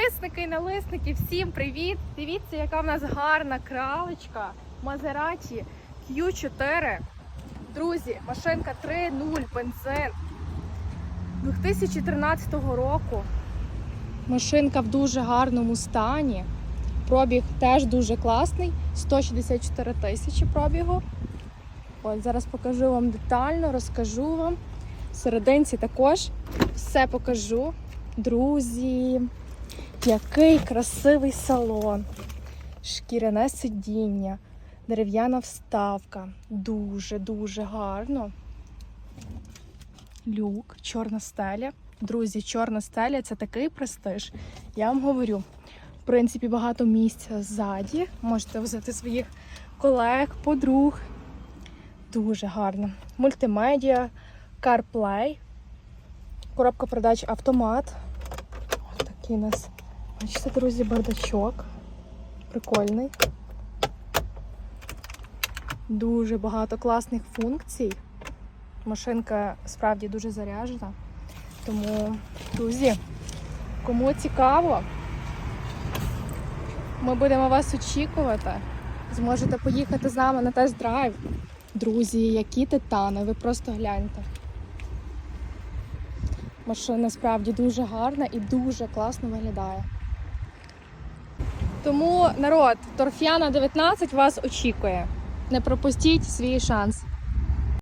Підписники, налисники, всім привіт! Дивіться, яка в нас гарна кралечка Maserati Q4. Друзі, машинка 3.0 бензин 2013 року. Машинка в дуже гарному стані. Пробіг теж дуже класний. 164 тисячі пробігу. От зараз покажу вам детально, розкажу вам. Всерединці також все покажу. Друзі, який красивий салон, шкіряне сидіння, дерев'яна вставка. Дуже-дуже гарно. Люк, чорна стеля. Друзі, чорна стеля це такий престиж. Я вам говорю. В принципі, багато місця ззаді. Можете взяти своїх колег, подруг. Дуже гарно. Мультимедіа, CarPlay, коробка передач автомат. Ось такий у нас. Бачите, друзі, бардачок. Прикольний. Дуже багато класних функцій. Машинка справді дуже заряджена. Тому, друзі, кому цікаво, ми будемо вас очікувати. Зможете поїхати з нами на тест-драйв. Друзі, які титани, ви просто гляньте. Машина справді дуже гарна і дуже класно виглядає. Тому народ, Торфяна 19 вас очікує. Не пропустіть свій шанс.